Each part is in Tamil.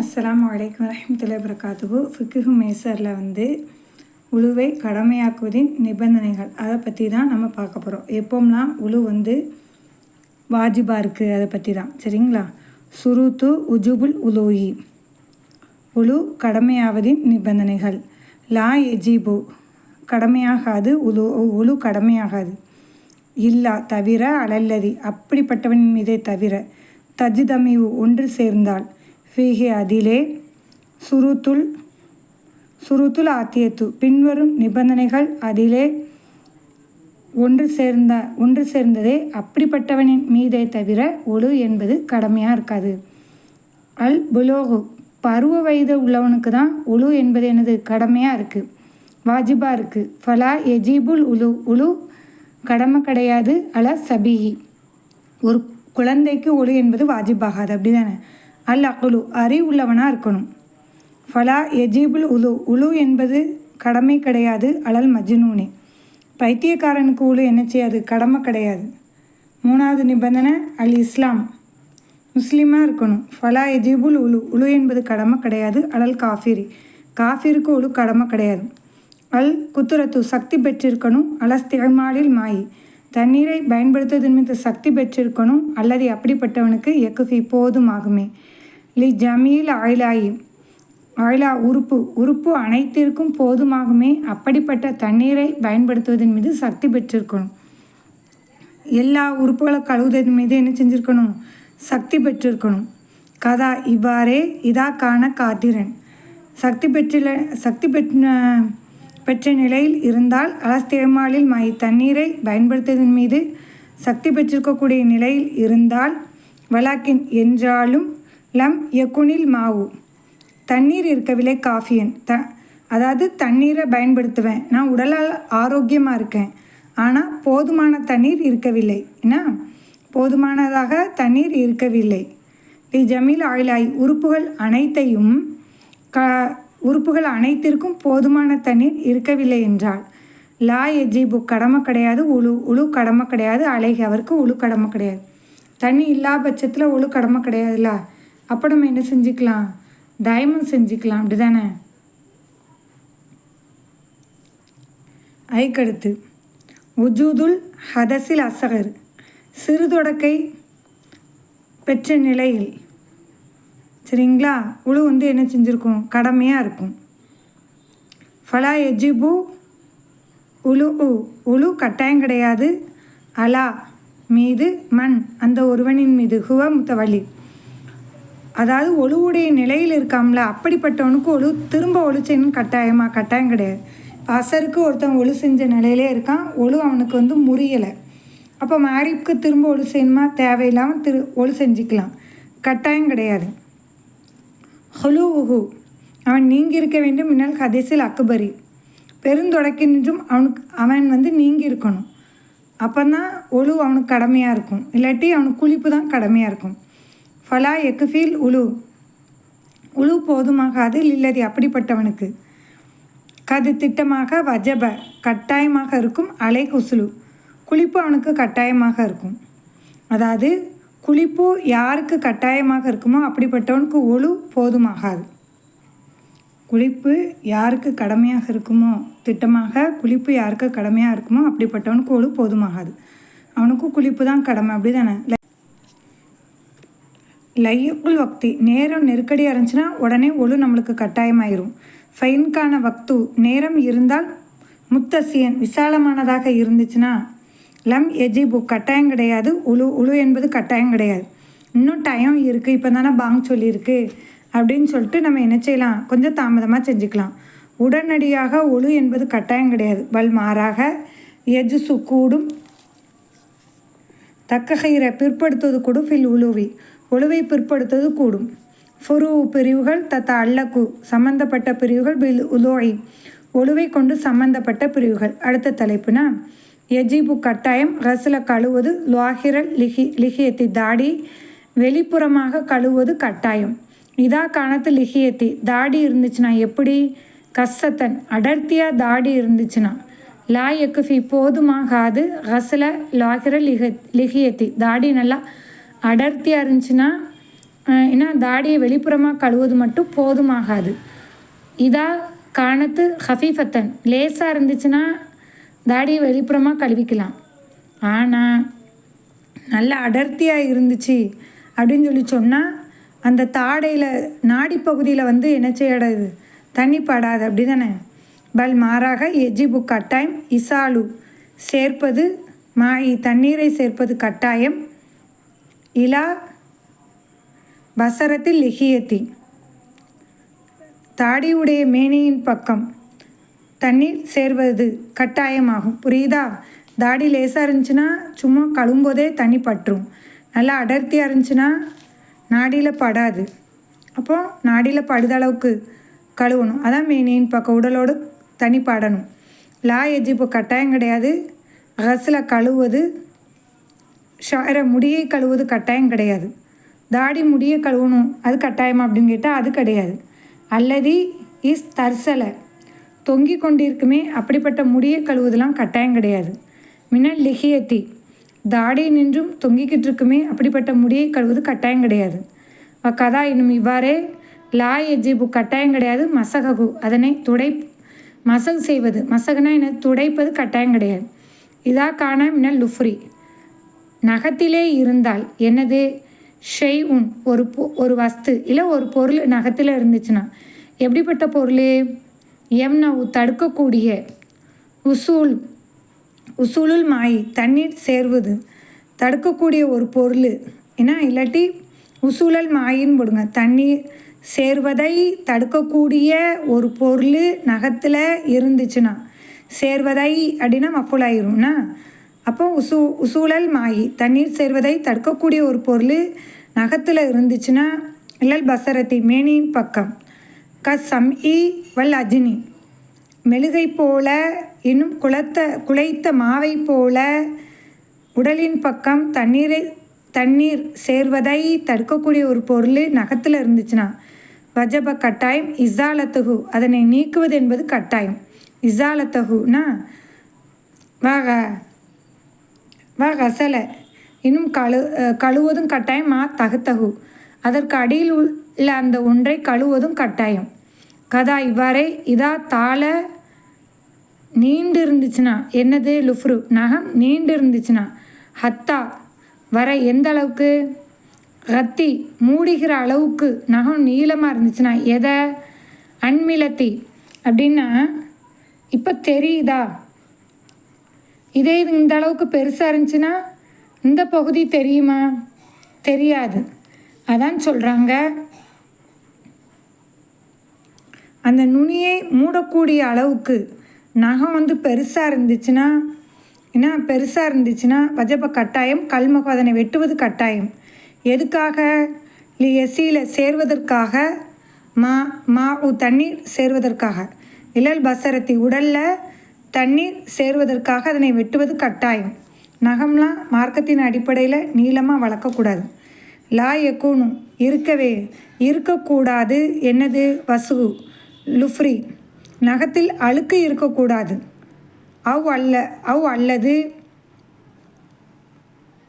அஸ்லாம் வலைக்கம் வரஹ்மத்துல்லாஹி வரகாத்துகு ஃபிக்குஹு மேசரில் வந்து உழுவை கடமையாக்குவதின் நிபந்தனைகள். அதை பற்றி தான் நம்ம பார்க்க போகிறோம் எப்போம்லாம் உழு வந்து வாஜிபா இருக்குது அதை பற்றி தான் சரிங்களா? சுருத்து உஜுபுல் உலோயி உழு கடமையாவதின் நிபந்தனைகள். லா எஜிபு கடமையாகாது உலு உழு கடமையாகாது. இல்லா தவிர அலல்லதி. அப்படிப்பட்டவனின் மீதே தவிர தஜிதமிவு ஒன்று சேர்ந்தால் ஃபீஹி அதிலே சுருத்துல் சுருத்துல் ஆத்தியத்து. பின்வரும் நிபந்தனைகள் அதிலே ஒன்று சேர்ந்த ஒன்று சேர்ந்ததே அப்படிப்பட்டவனின் மீதே தவிர ஒழு என்பது கடமையாக இருக்காது. அல் புலோகு. பருவ வயது உள்ளவனுக்கு தான் உழு என்பது எனது கடமையாக இருக்குது வாஜிபாக இருக்குது ஃபலா எஜிபுல் உலு. உழு கடமை கிடையாது. அல சபிஹி. ஒரு குழந்தைக்கு ஒழு என்பது வாஜிபாகாது. அப்படி தானே அல் அகுலு அறிவுள்ளவனாக இருக்கணும். ஃபலா எஜீபுல் உலு உலு என்பது கடமை கிடையாது அலல் மஜ்னூனே. பைத்தியக்காரனுக்கு உலு என்ன செய்யாது? கடமை கிடையாது. மூணாவது நிபந்தனை அல் இஸ்லாம். முஸ்லீமாக இருக்கணும். ஃபலா எஜீபுல் உலு உலு என்பது கடமை கிடையாது அலல் காஃபிரி. காஃபிருக்கு உலு கடமை கிடையாது. அல் குத்துரத்து சக்தி பெற்றிருக்கணும் அலஸ்திகமாலில் மாயி. தண்ணீரை பயன்படுத்துவதன் மீது சக்தி பெற்றிருக்கணும் அல்லது அப்படிப்பட்டவனுக்கு எக்குஃபி போதுமாகுமே. லி ஜமீல் ஆயிலாயி ஆயிலா உறுப்பு. உறுப்பு அனைத்திற்கும் போதுமாகுமே. அப்படிப்பட்ட தண்ணீரை பயன்படுத்துவதன் மீது சக்தி பெற்றிருக்கணும். எல்லா உறுப்புகளை கழுவுவதன் மீது என்ன செஞ்சுருக்கணும்? சக்தி பெற்றிருக்கணும். கதா இவ்வாறே இதாக்கான காத்திரன். சக்தி பெற்றில சக்தி பெற்ற பெற்ற நிலையில் இருந்தால் அலஸ்தேமாலில் மை தண்ணீரை பயன்படுத்துவதன் மீது சக்தி பெற்றிருக்கக்கூடிய நிலையில் இருந்தால் வலாக்கின் என்றாலும் லம் எக்குனில் மாவு. தண்ணீர் இருக்கவில்லை காஃபியன். த அதாவது தண்ணீரை பயன்படுத்துவேன். நான் உடலால் ஆரோக்கியமாக இருக்கேன். ஆனால் போதுமான தண்ணீர் இருக்கவில்லை. என்ன? போதுமானதாக தண்ணீர் இருக்கவில்லை. டி ஜமீல் ஆயிலாய் உறுப்புகள் அனைத்தையும் க உறுப்புகள் அனைத்திற்கும் போதுமான தண்ணீர் இருக்கவில்லை என்றால் லா எஜிபு கடமை கிடையாது. உழு உழு கடமை கிடையாது. அழகி அவருக்கு உழு கடமை கிடையாது. தண்ணி இல்லா பட்சத்தில் உழு கடமை கிடையாதுல்ல? அப்போ நம்ம என்ன செஞ்சுக்கலாம்? தயமம் செஞ்சுக்கலாம் அப்படி தானே ஐக்கடுத்து. உஜூதுல் ஹதசில் அசகர். சிறுதொடக்கை பெற்ற நிலையில். சரிங்களா? உழு வந்து என்ன செஞ்சுருக்கும்? கடமையாக இருக்கும். ஃபலா எஜிபு உழு உ. உழு கட்டாயம் கிடையாது. அலா மீது மண். அந்த ஒருவனின் மீது ஹுவ முத்தவழி அதாவது ஒழுவுடைய நிலையில் இருக்காம்ல அப்படிப்பட்டவனுக்கு ஒழு திரும்ப ஒழு செய்யணும் கட்டாயமாக கட்டாயம் கிடையாது. அசருக்கு ஒருத்தன் ஒழு செஞ்ச நிலையிலே இருக்கான் ஒழு அவனுக்கு வந்து முறியலை. அப்போ மாரிப்புக்கு திரும்ப ஒழு செய்யணுமா? தேவையில்லாமல் திரு ஒழு செஞ்சுக்கலாம். கட்டாயம் கிடையாது. ஹுலுவுஹு அவன் நீங்கி இருக்க வேண்டும் மின்னல் ஹதீஸில் அக்குபரி பெருந்தொடக்கின்றும் அவனுக்கு அவன் வந்து நீங்கி இருக்கணும். அப்போ தான் ஒழு அவனுக்கு கடமையாக இருக்கும். இல்லாட்டி அவனுக்கு குளிப்பு தான் கடமையாக இருக்கும். ஃபலா எக்குஃபீல் உலு. உழு போதுமாகாது இல்லதி அப்படிப்பட்டவனுக்கு. கது திட்டமாக வஜப கட்டாயமாக இருக்கும் அலை குசுலு. குளிப்பு அவனுக்கு கட்டாயமாக இருக்கும். அதாவது குளிப்பு யாருக்கு கட்டாயமாக இருக்குமோ அப்படிப்பட்டவனுக்கு ஒழு போதுமாகாது. குளிப்பு யாருக்கு கடமையாக இருக்குமோ திட்டமாக குளிப்பு யாருக்கு கடமையாக இருக்குமோ அப்படிப்பட்டவனுக்கு ஒழு போதுமாகாது. அவனுக்கும் குளிப்பு தான் கடமை அப்படி தானே லையுக்குள் வக்தி. நேரம் நெருக்கடியாக இருந்துச்சுன்னா உடனே ஒழு நம்மளுக்கு கட்டாயமாயிரும். ஃபைன்கான வக்து நேரம் இருந்தால் முத்தசியன் விசாலமானதாக இருந்துச்சுன்னா லம் எஜிபு கட்டாயம் கிடையாது உழு உழு என்பது கட்டாயம் கிடையாது. இன்னும் டைம் இருக்குது இப்போ தானே பாங் சொல்லியிருக்கு அப்படின்னு சொல்லிட்டு நம்ம என்ன செய்யலாம்? கொஞ்சம் தாமதமாக செஞ்சுக்கலாம். உடனடியாக ஒழு என்பது கட்டாயம் கிடையாது. பல் மாறாக எஜுசு கூடும் தக்ககயிரை பிற்படுத்துவது கூடும் ஃபில் உழுவி ஒழுவை பிற்படுத்துவது கூடும். ஃபுரு பிரிவுகள் தத்த அல்லக்கு சம்பந்தப்பட்ட பிரிவுகள் பில் உலோய் ஒழுவை கொண்டு சம்பந்தப்பட்ட பிரிவுகள். அடுத்த தலைப்புனா எஜிபு கட்டாயம் ரசில கழுவது லாஹிரல் லிஹி லிஹியத்தி தாடி வெளிப்புறமாக கழுவது கட்டாயம். இதா காணத்து லிஹியத்தி தாடி இருந்துச்சுன்னா எப்படி? கசத்தன் அடர்த்தியாக தாடி இருந்துச்சுன்னா லா எக்குஃபி போதுமாகாது ரசில லாகிர லிஹ லிஹியத்தி தாடி நல்லா அடர்த்தியாக இருந்துச்சுன்னா ஏன்னா தாடியை வெளிப்புறமாக கழுவுவது மட்டும் போதுமாகாது. இதா காணத்து ஹஃபீஃபத்தன். லேசாக இருந்துச்சுன்னா தாடியை வெளிப்புறமாக கழுவிக்கலாம். ஆனால் நல்ல அடர்த்தியாக இருந்துச்சு அப்படின்னு சொல்லி சொன்னால் அந்த தாடையில் நாடி பகுதியில் வந்து என்ன செய்யறது தண்ணி படாது. அப்படி தானே பல் மாறாக எஜிபு கட்டாயம் இசாலு சேர்ப்பது மாயி தண்ணீரை சேர்ப்பது கட்டாயம். இலா பசரத்தில் லிஹியத்தி தாடியுடைய மேனியின் பக்கம் தண்ணீர் சேர்வது கட்டாயமாகும். புரியுதா? தாடி லேசாக இருந்துச்சுன்னா சும்மா கழும்போதே தண்ணி பற்றும். நல்லா அடர்த்தியாக இருந்துச்சுன்னா நாடியில் படாது. அப்போ நாடியில் படுத அளவுக்கு கழுவணும். அதான் மேனியின் பக்கம். உடலோடு தண்ணி பாடணும். லா எஜிப்பு கட்டாயம் கிடையாது. அகசில் கழுவுவது ஷார முடியை கழுவுவது கட்டாயம் கிடையாது. தாடி முடியை கழுவணும் அது கட்டாயமா அப்படின்னு கேட்டால் அது கிடையாது. அல்லது இஸ் தர்சலை. தொங்கி கொண்டிருக்குமே அப்படிப்பட்ட முடியை கழுவுதெல்லாம் கட்டாயம் கிடையாது. மின்னல் லிஹியத்தி. தாடி நின்றும் தொங்கிக்கிட்டு இருக்குமே அப்படிப்பட்ட முடியை கழுவுவது கட்டாயம் கிடையாது. கதா இன்னும் இவ்வாறே லா எஜிபு கட்டாயம் கிடையாது மசககு அதனை துடை மசகு செய்வது. மசகுனா என்ன? துடைப்பது கட்டாயம் கிடையாது. இதா காண மின்னல் லுஃப்ரி. நகத்திலே இருந்தால் என்னது? ஷெய் உன் ஒரு பொ ஒரு வஸ்து. இல்லை ஒரு பொருள் நகத்தில் இருந்துச்சுன்னா. எப்படிப்பட்ட பொருள்? எம்னவு தடுக்கக்கூடிய உசூல் உசூலுல் மாய் தண்ணீர் சேர்வது. தடுக்கக்கூடிய ஒரு பொருள். ஏன்னா இல்லாட்டி உசூழல் மாயின்னு போடுங்க. தண்ணீர் சேர்வதை தடுக்கக்கூடிய ஒரு பொருள் நகத்தில் இருந்துச்சுன்னா. சேர்வதை அப்படின்னா மஃபுலாயிரும்னா அப்போ உசு உசூழல் மாயி. தண்ணீர் சேர்வதை தடுக்கக்கூடிய ஒரு பொருள் நகத்தில் இருந்துச்சுன்னா இல்லல் பசரத்தி மேனியின் பக்கம். க சம் இ வல் அஜினி. மெழுகை போல இன்னும் குளத்த குளைத்த மாவை போல உடலின் பக்கம் தண்ணீரை தண்ணீர் சேர்வதை தடுக்கக்கூடிய ஒரு பொருள் நகத்தில் இருந்துச்சுன்னா வஜப கட்டாயம் இசாலத்தகு. அதனை நீக்குவது என்பது கட்டாயம். இசாலத்தகுனா வாக வா கசலை. இன்னும் கழு கழுவதும் கட்டாயம் மா தகுத்தகு. அதற்கு அடியில் உள்ள அந்த ஒன்றை கழுவதும் கட்டாயம். கதா இவ்வாறே இதா தாள நீண்டு இருந்துச்சுன்னா என்னது லுஃப்ரு? நகம் நீண்டு இருந்துச்சுன்னா ஹத்தா வர எந்த அளவுக்கு? ரத்தி மூடிகிற அளவுக்கு நகம் நீளமாக இருந்துச்சுன்னா எதை? அன்மிலத்தி அப்படின்னா இப்போ தெரியுதா? இதே இது இந்த அளவுக்கு பெருசாக இருந்துச்சுன்னா இந்த பகுதி தெரியுமா? தெரியாது. அதான் சொல்கிறாங்க அந்த நுனியை மூடக்கூடிய அளவுக்கு நகம் வந்து பெருசாக இருந்துச்சுன்னா ஏன்னா பெருசாக இருந்துச்சுன்னா வஜப கட்டாயம் கல்மகம் அதனை வெட்டுவது கட்டாயம். எதுக்காக? எசியில் சேர்வதற்காக மா மா உ தண்ணீர் சேர்வதற்காக. இழல் பசரத்தி உடலில் தண்ணீர் சேருவதற்காக அதனை வெட்டுவது கட்டாயம். நகம்லாம் மார்க்கத்தின் அடிப்படையில் நீளமாக வளர்க்கக்கூடாது. லா எக்கூணும் இருக்கவே இருக்கக்கூடாது என்னது? வசுகு லுஃப்ரி. நகத்தில் அழுக்கு இருக்கக்கூடாது. அவ் அல்ல அவ் அல்லது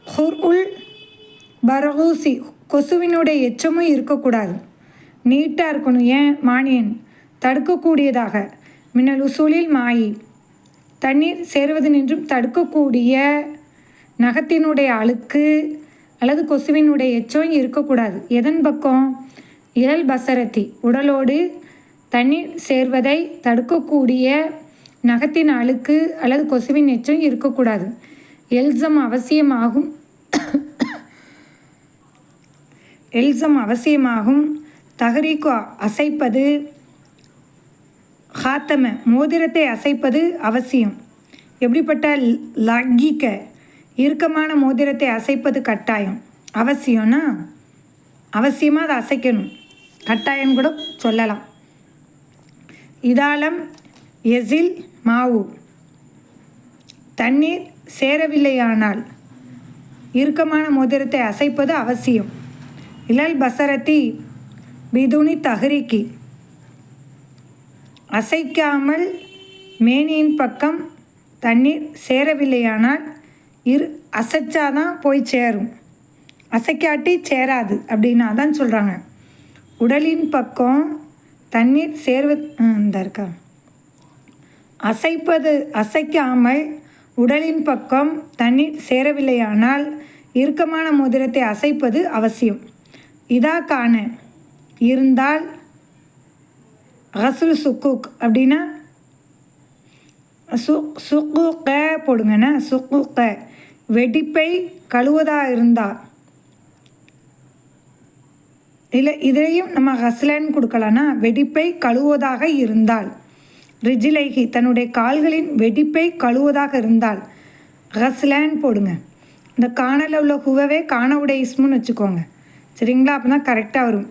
ஹுர் உல் பரகூசி கொசுவினுடைய எச்சமும் இருக்கக்கூடாது. நீட்டாக இருக்கணும் ஏன்? மானியன். தடுக்கக்கூடியதாக. மின்னல் உசூலில் மாயி. தண்ணீர் சேருவது நின்றும் தடுக்கக்கூடிய நகத்தினுடைய அழுக்கு அல்லது கொசுவினுடைய எச்சம் இருக்கக்கூடாது. எதன் பக்கம்? இழல் பசரத்தி. உடலோடு தண்ணீர் சேர்வதை தடுக்கக்கூடிய நகத்தின் அழுக்கு அல்லது கொசுவின் எச்சம் இருக்கக்கூடாது. எல்சம் அவசியமாகும். எல்சம் அவசியமாகும். தகரீக்கு அசைப்பது ஹாத்தம மோதிரத்தை அசைப்பது அவசியம். எப்படிப்பட்ட லகிக்க இறுக்கமான மோதிரத்தை அசைப்பது கட்டாயம்? அவசியம்னா அவசியமாக அதை அசைக்கணும். கட்டாயம் கூட சொல்லலாம். இதாலம் எசில் மாவு. தண்ணீர் சேரவில்லையானால் இறுக்கமான மோதிரத்தை அசைப்பது அவசியம். இலல் பசரத்தி பிதுனி தஹரிக்கி. அசைக்காமல் மேனியின் பக்கம் தண்ணீர் சேரவில்லையானால் இரு அசைச்சாதான் போய் சேரும். அசைக்காட்டி சேராது அப்படின்னு அதான் சொல்கிறாங்க உடலின் பக்கம் தண்ணீர் சேர்வ இந்த இருக்கா. அசைப்பது அசைக்காமல் உடலின் பக்கம் தண்ணீர் சேரவில்லையானால் இறுக்கமான மோதிரத்தை அசைப்பது அவசியம். இதா காண இருந்தால் ஹசுல் சுக்குக் அப்படின்னா சு சுக்குக்க போடுங்கண்ணா க வெடிப்பை கழுவதாக இருந்தால் இல்லை இதையும் நம்ம ஹஸ்லன் கொடுக்கலான்னா வெடிப்பை கழுவதாக இருந்தால். ரிஜிலைகி தன்னுடைய கால்களின் வெடிப்பை கழுவதாக இருந்தால். ஹஸ்லேன் போடுங்க. இந்த காணல உள்ள ஹுவவே காணவுடைய இஸ்முன்னு வச்சுக்கோங்க. சரிங்களா? அப்போ தான் கரெக்டாக வரும்.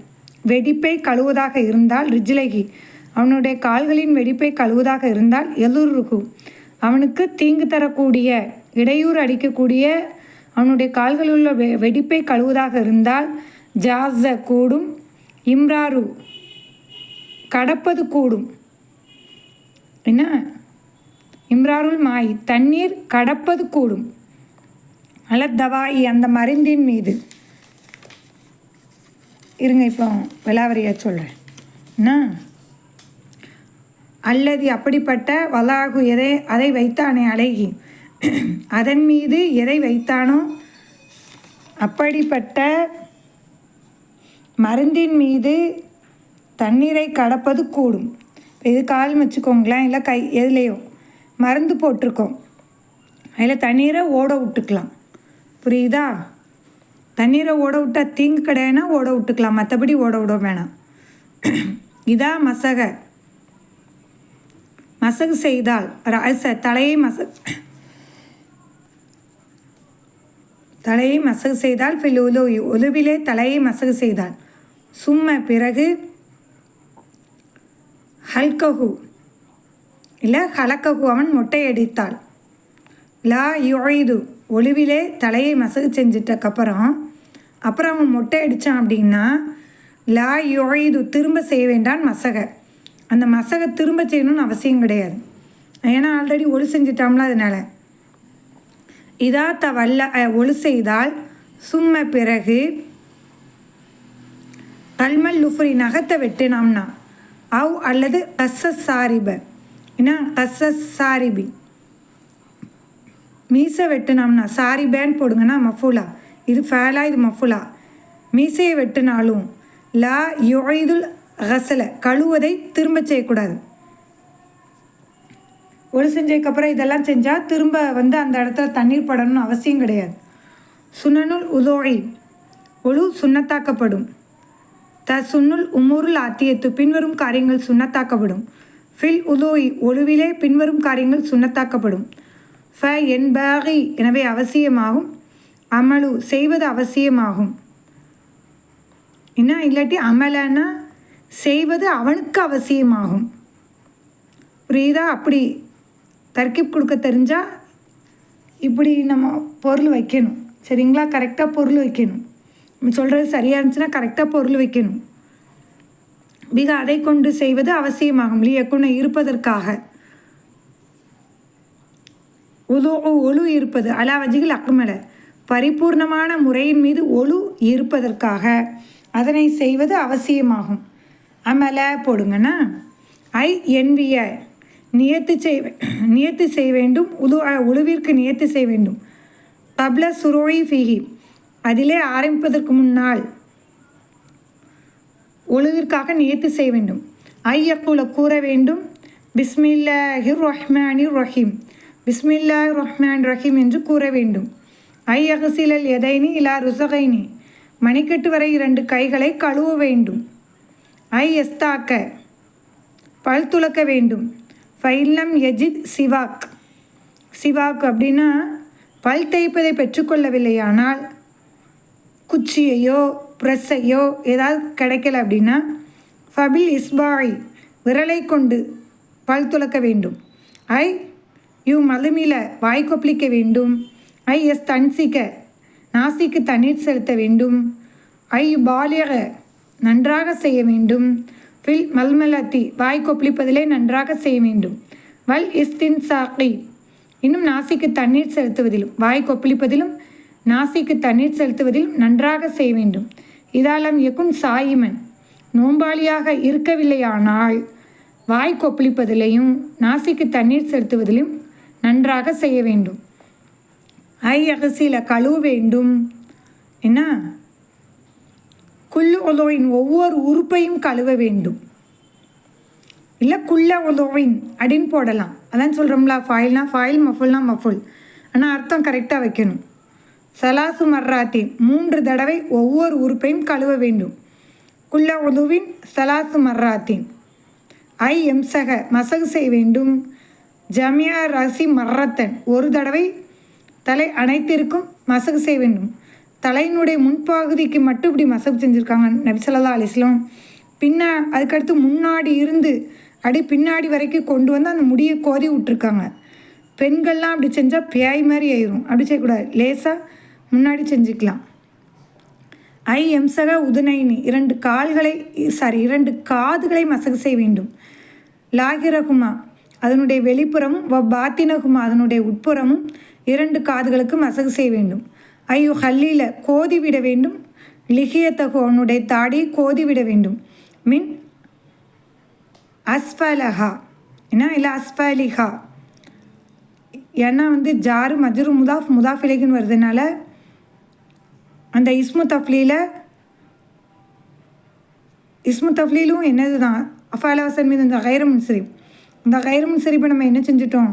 வெடிப்பை கழுவதாக இருந்தால் ரிஜிலைகி. அவனுடைய கால்களின் வெடிப்பை கழுவதாக இருந்தால் எலுருகு. அவனுக்கு தீங்கு தரக்கூடிய இடையூறு அடிக்கக்கூடிய அவனுடைய கால்களில் உள்ள வெ வெடிப்பை கழுவதாக இருந்தால் ஜாஸ கூடும் இம்ராரு கடப்பது கூடும். என்ன? இம்ராருல் மாய் தண்ணீர் கடப்பது கூடும். அலத்தவாயி அந்த மருந்தின் மீது. இருங்க இப்போ விலாவரியா சொல்கிறேன் என்ன? அல்லது அப்படிப்பட்ட வலாகு எதை அதை வைத்தானே அழகி. அதன் மீது எதை வைத்தானோ? அப்படிப்பட்ட மருந்தின் மீது தண்ணீரை கடப்பது கூடும். இது கால் வச்சுக்கோங்களேன் இல்லை கை எதுலேயோ. மருந்து போட்டிருக்கோம். அதில் தண்ணீரை ஓட விட்டுக்கலாம். புரியுதா? தண்ணீரை ஓட விட்டால் தீங்கு கிடையாதுன்னா ஓட விட்டுக்கலாம். மற்றபடி ஓட விட வேணாம். இதான் மசக. மசகு செய்தால் தலையை மசகு தலையை மசகு செய்தால் ஃபில் உலு ஒலுவிலே தலையை மசகு செய்தால். சும்ம பிறகு ஹல்கஹு இல்லை ஹலக்கஹு அவன் மொட்டையடித்தாள் லா யுழைது ஒளிவிலே தலையை மசகு செஞ்சிட்டக்கப்புறம் அப்புறம் அவன் மொட்டை அடித்தான் அப்படின்னா லா யுழைது திரும்ப செய்ய வேண்டான் மசகை. அந்த மசகை திரும்ப செய்யணும்னு அவசியம் கிடையாது. ஏன்னா ஆல்ரெடி ஒளி செஞ்சிட்டாம்ல அதனால். இதா த வல்ல ஒளி செய்தால் சும்ம பிறகு கல்மல் லுஃப்ரி நகத்தை வெட்டினாம்னா அவ் அல்லது கசஸ் சாரிப என்ன கசஸ் சாரிபி மீசை வெட்டினோம்னா பேண்ட் போடுங்கன்னா மஃபுலா. இது ஃபேலா இது மஃபுலா. மீசையை வெட்டினாலும் லா யுழைதுல் ஹசலை கழுவதை திரும்ப செய்யக்கூடாது. ஒரு செஞ்சதுக்கப்புறம் இதெல்லாம் செஞ்சால் திரும்ப வந்து அந்த இடத்துல தண்ணீர் படணும்னு அவசியம் கிடையாது. சுனனுல் உதோழி ஒழு சுண்ணத்தாக்கப்படும். த சுன்னுல் உமூருல் ஆத்தியத்து பின்வரும் காரியங்கள் சுண்ணத்தாக்கப்படும். ஃபில் உதோய் ஒழுவிலே பின்வரும் காரியங்கள் சுண்ணத்தாக்கப்படும். ஃப என்பாகி எனவே அவசியமாகும். அமலு செய்வது அவசியமாகும். என்ன இல்லாட்டி அமலன்னா செய்வது அவனுக்கு அவசியமாகும். புரியுதா? அப்படி தர்க்கிப் கொடுக்க தெரிஞ்சால் இப்படி நம்ம பொருள் வைக்கணும். சரிங்களா? கரெக்டாக பொருள் வைக்கணும். நம்ம சொல்கிறது சரியாக இருந்துச்சுன்னா கரெக்டாக பொருள் வைக்கணும். மிக அதை கொண்டு செய்வது அவசியமாகும். லியக்குன இருப்பதற்காக. உது ஒழு இருப்பது. அலாவஜிகள் அக்குமல பரிபூர்ணமான முறையின் மீது ஒழு இருப்பதற்காக அதனை செய்வது அவசியமாகும். அமல போடுங்கண்ணா. ஐ என்விய. நியத்து செய் நியத்து செய்ய வேண்டும். உது உழுவிற்கு நியத்து செய்ய வேண்டும். கப்ல சுரோயி ஃபிஹி. அதிலே ஆரம்பிப்பதற்கு முன்னால் ஒழுவிற்காக நியத்து செய்ய வேண்டும். ஐயக்குல கூற வேண்டும். பிஸ்மில்லாஹிர் ரஹ்மானிர் ரஹீம் பிஸ்மில்லா ரஹ்மான் ரஹீம் என்று கூற வேண்டும். ஐ அகசிலல் எதைனி இலா ருசகைனி. மணிக்கட்டு வரை இரண்டு கைகளை கழுவ வேண்டும். ஐ எஸ்தாக்க. பல் துளக்க வேண்டும். ஃபைல்லம் எஜித் சிவாக். சிவாக் அப்படின்னா பல் தேய்ப்பதை பெற்றுக்கொள்ளவில்லையானால் குச்சியையோ ப்ரெஸ்ஸையோ ஏதாவது கிடைக்கல அப்படின்னா ஃபபில் இஸ்பாய் விரலை கொண்டு பல் துளக்க வேண்டும். ஐ யூ மதுமில வாய் கொப்பளிக்க வேண்டும். ஐ எஸ் தன்சிக்க நாசிக்கு தண்ணீர் செலுத்த வேண்டும். ஐ பாலியக நன்றாக செய்ய வேண்டும். ஃபில் மல்மலத்தி வாய் கொப்பளிப்பதிலே நன்றாக செய்ய வேண்டும். வல் இஸ்தின் சாக்கி இன்னும் நாசிக்கு தண்ணீர் செலுத்துவதிலும் வாய் கொப்பளிப்பதிலும் நாசிக்கு தண்ணீர் செலுத்துவதிலும் நன்றாக செய்ய வேண்டும். இதாலம் எக்கும் சாயிமன் நோம்பாளியாக இருக்கவில்லையானால் வாய் கொப்பளிப்பதிலையும் நாசிக்கு தண்ணீர் செலுத்துவதிலும் நன்றாக செய்ய வேண்டும். ஐ அகசியில் கழுவ வேண்டும். என்ன? குல்லு ஒலோவின் ஒவ்வொரு உறுப்பையும் கழுவ வேண்டும். இல்லை குள்ள ஒலோவின் அப்படின்னு போடலாம். அதான் சொல்கிறோம்ல ஃபாயில்னா ஃபாயில் மஃபுல்னா மஃபுல் ஆனால் அர்த்தம் கரெக்டாக வைக்கணும். சலாசு மர்ராத்தின் மூன்று தடவை ஒவ்வொரு உறுப்பையும் கழுவ வேண்டும். குள்ள உதுவின் சலாசு மர்ராத்தின் ஐ எம்சக மசகு செய்ய வேண்டும். ஜமியா ரசி மர்ரத்தன் ஒரு தடவை தலை அனைத்திற்கும் மசகு செய்ய வேண்டும். தலையினுடைய முன்பகுதிக்கு மட்டும் இப்படி மசகு செஞ்சுருக்காங்க நபிசல்லா அலிஸ்லாம் பின்ன அதுக்கடுத்து முன்னாடி இருந்து அப்படி பின்னாடி வரைக்கும் கொண்டு வந்து அந்த முடியை கோதி விட்ருக்காங்க பெண்கள்லாம் அப்படி செஞ்சால் பேய் மாதிரி ஆயிரும். அப்படி செய்யக்கூடாது. லேசாக முன்னாடி செஞ்சுக்கலாம். ஐ எம்சக உதுனைனி இரண்டு கால்களை சாரி இரண்டு காதுகளை மசகு செய்ய வேண்டும். லாகிரகுமா அதனுடைய வெளிப்புறமும் வ பாத்தினகுமா அதனுடைய உட்புறமும் இரண்டு காதுகளுக்கு மசகு செய்ய வேண்டும். ஐயோ ஹல்லில கோதி விட வேண்டும். லிகியத்தகு அவனுடைய தாடி கோதி விட வேண்டும். மின் அஸ்ஃபலஹா. என்ன இல்லை அஸ்ஃபலிஹா. ஏன்னா வந்து ஜாரு மஜ்ரு முதாஃப் முதாஃப் இலைக்குன்னு வருதுனால அந்த இஸ்மு தஃப்லியில் இஸ்மு தஃப்லீலும் என்னது தான் அஃபாலவாசன் மீது இந்த கைர முன்சரிப் இந்த கைர முன்சரிப்பை நம்ம என்ன செஞ்சிட்டோம்?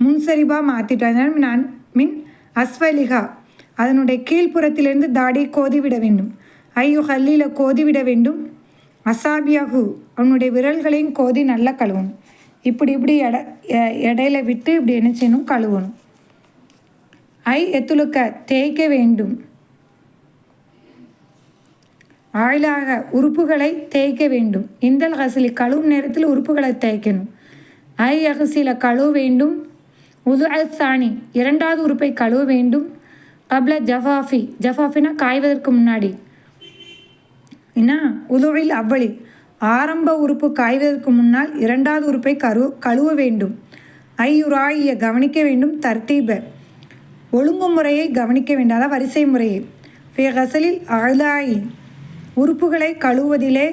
முன்சரிபாக மாற்றிட்டோம் அதனால் நான் மின் அஸ்வலிகா அதனுடைய கீழ்ப்புறத்திலிருந்து தாடி கோதிவிட வேண்டும். ஐயோ ஹல்லியில் கோதிவிட வேண்டும். அசாபியாகு அவனுடைய விரல்களையும் கோதி நல்லா கழுவணும். இப்படி இப்படி எட இடையில விட்டு இப்படி என்ன செய்யணும் கழுவணும். ஐ எத்துலுக்க தேய்க்க வேண்டும். ஆழாக உறுப்புகளை தேய்க்க வேண்டும். இந்தல் ஹசிலி கழுவும் நேரத்தில் உறுப்புகளை தேய்க்கணும். ஐ அகசில கழுவ வேண்டும். உது அசானி இரண்டாவது உறுப்பை கழுவ வேண்டும். அப்ல ஜஃபாஃபி ஜஃபாஃபினா காய்வதற்கு முன்னாடி என்ன உதுவில் அவ்வளி ஆரம்ப உறுப்பு காய்வதற்கு முன்னால் இரண்டாவது உறுப்பை கரு கழுவ வேண்டும் ஐயுராய கவனிக்க வேண்டும் தர்த்தீப ஒழுங்குமுறையை கவனிக்க வேண்டாத வரிசை முறையை ஃபேகசலில் அழலாய் உறுப்புகளை கழுவுவதிலே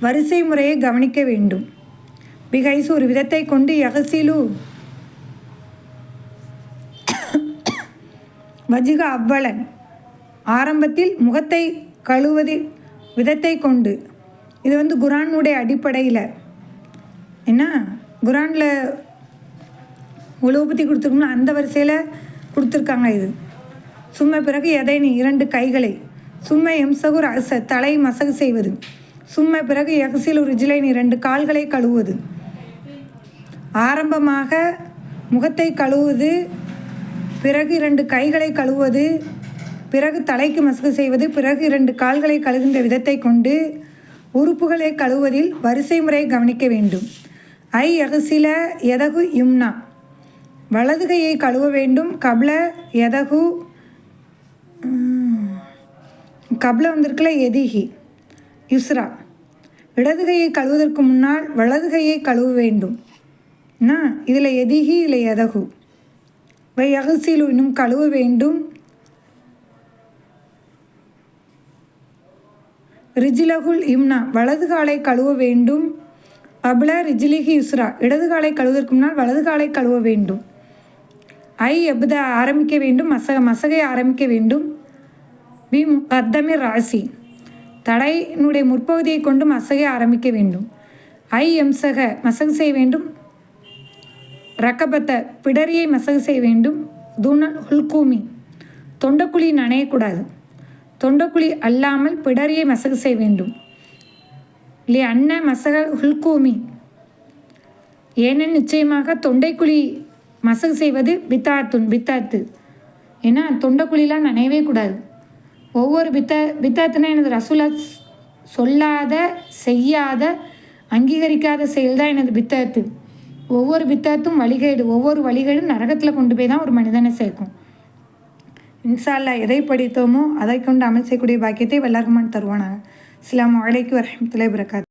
வரிசை முறையை கவனிக்க வேண்டும் பிகைசு ஒரு விதத்தை கொண்டு யகசிலு வஜிக அவ்வளன். ஆரம்பத்தில் முகத்தை கழுவது விதத்தை கொண்டு. இது வந்து குரானுடைய அடிப்படையில். என்ன? குரானில் உழவு பற்றி கொடுத்துருக்கோம்னா அந்த வரிசையில் கொடுத்துருக்காங்க இது. சும்மா பிறகு எதை நீ இரண்டு கைகளை. சும்மா எம்சகுர் அச தலை மசகு செய்வது. சும்மா பிறகு எகசில் ஒரு நீ இரண்டு கால்களை கழுவுவது. ஆரம்பமாக முகத்தை கழுவுவது பிறகு இரண்டு கைகளை கழுவுவது பிறகு தலைக்கு மசகு செய்வது பிறகு இரண்டு கால்களை கழுகின்ற விதத்தை கொண்டு உறுப்புகளை கழுவுவதில் வரிசை முறை கவனிக்க வேண்டும். ஐ எகசில எதகு யும்னா. வலதுகையை கழுவ வேண்டும். கபல எதகு கபல வந்திருக்கல எதிகி யுஸ்ரா. இடதுகையை கழுவதற்கு முன்னால் வலதுகையை கழுவ வேண்டும். என்ன இதில் எதிகி இல்லை எதகு வை அகசியில் இன்னும் கழுவ வேண்டும். ரிஜிலகுல் இம்னா வலது காலை கழுவ வேண்டும். அபுல ரிஜிலிஹி யுஸ்ரா இடது காலை கழுவதற்கு முன்னால் வலது காலை கழுவ வேண்டும். ஐ எபுத ஆரம்பிக்க வேண்டும் மசக மசகை ஆரம்பிக்க வேண்டும். பி கத்தமி ராசி தடையினுடைய முற்பகுதியை கொண்டு மசகை ஆரம்பிக்க வேண்டும். ஐ எம்சக மசகு செய்ய வேண்டும். ரக்கபத்த பிடரியை மசகு செய்ய வேண்டும். தூணல் ஹுல்கூமி தொண்டக்குழி நனையக்கூடாது. தொண்டக்குழி அல்லாமல் பிடரியை மசகு செய்ய வேண்டும். இல்லை அன்ன மசக ஹுல்கூமி ஏனென் நிச்சயமாக தொண்டைக்குழி மசகு செய்வது பித்தாத்துன் பித்தாத்து ஏன்னா தொண்டைக்குழிலாம் நனையவே கூடாது. ஒவ்வொரு பித்த பித்தாத்துனா எனது ரசூலா சொல்லாத செய்யாத அங்கீகரிக்காத செயல் தான் எனது பித்தாத்து ஒவ்வொரு பித்தாத்தும் வழிகேடு ஒவ்வொரு வழிகேடும் நரகத்தில் கொண்டு போய் தான் ஒரு மனிதனை சேர்க்கும். இன்சால்லா எதை படித்தோமோ அதை கொண்டு அமல் செய்யக்கூடிய பாக்கியத்தை வல்லரகமான் தருவானாங்க இஸ்லாம் வலைக்கு வரமத்துல பிரகாத்